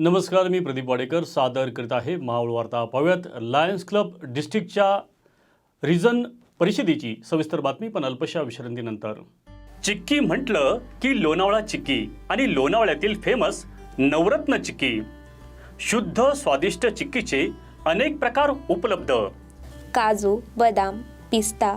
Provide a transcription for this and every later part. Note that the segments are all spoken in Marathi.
नमस्कार मी प्रदीप वाडेकर सादर करीत आहे मावळ वार्ता पाहूयात. लायन्स क्लब डिस्ट्रिक्टच्या रिजन परिषदेची सविस्तर बातमी पण अल्पशा विश्रांतीनंतर. चिक्की म्हटलं की लोणावळा चिक्की आणि लोणावळ्यातील फेमस नवरत्न चिक्की. शुद्ध स्वादिष्ट चिक्कीचे अनेक प्रकार उपलब्ध. काजू बदाम पिस्ता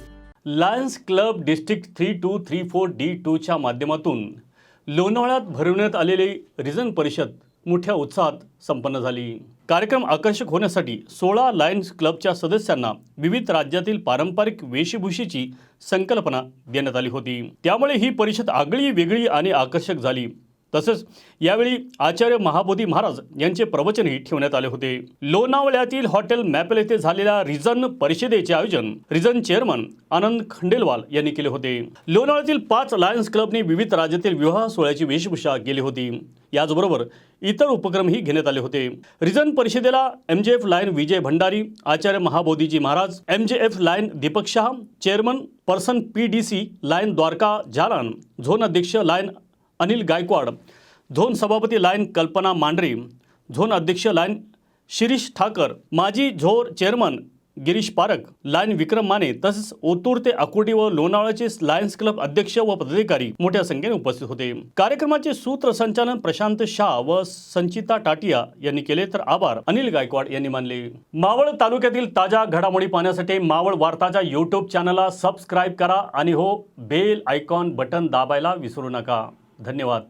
Lions Club district three two three four D टूच्या माध्यमातून लोणावळ्यात भरवण्यात आलेली रिजन परिषद मोठ्या उत्साहात संपन्न झाली. कार्यक्रम आकर्षक होण्यासाठी सोळा लायन्स क्लबच्या सदस्यांना विविध राज्यातील पारंपरिक वेशभूषेची संकल्पना देण्यात आली होती. त्यामुळे ही परिषद आगळी वेगळी आणि आकर्षक झाली. तसेच यावेळी आचार्य महाबोधी महाराज यांचे प्रवचनही ठेवण्यात आले होते. लोणावळ्यातील हॉटेल मॅपल येथे झालेल्या रिजन परिषदेचे आयोजन रिजन चेअरमन आनंद खंडेलवाल यांनी केले होते. लोणावळ्यातील पाच लायन्स क्लबने विविध राज्यातील विवाह सोहळ्याची वेशभूषा केली होती. याचबरोबर इतर उपक्रमही घेण्यात आले होते. रिजन परिषदेला M J F lion Vijay Bhandari Acharya महाबोधीजी Maharaj M J F lion Deepak Shah chairman person P D C lion Dwarka Jalan zone अध्यक्ष लाईन अनिल गायकवाड झोन सभापती लाईन कल्पना मांढरी झोन अध्यक्ष लाईन शिरीष ठाकर माजी zone chairman Girish Parak lion Vikram Mane तसेच ओतूर ते अकोटी व लोणावळ्याचे लायन्स क्लब अध्यक्ष व पदाधिकारी मोठ्या संख्येने उपस्थित होते. कार्यक्रमाचे सूत्रसंचालन प्रशांत शाह व संचिता टाटिया यांनी केले तर आभार अनिल गायकवाड यांनी मानले. मावळ तालुक्यातील ताज्या घडामोडी पाहण्यासाठी मावळ वार्ताच्या यूट्यूब चॅनलला सबस्क्राईब करा आणि हो बेल आयकॉन बटन दाबायला विसरू नका. धन्यवाद.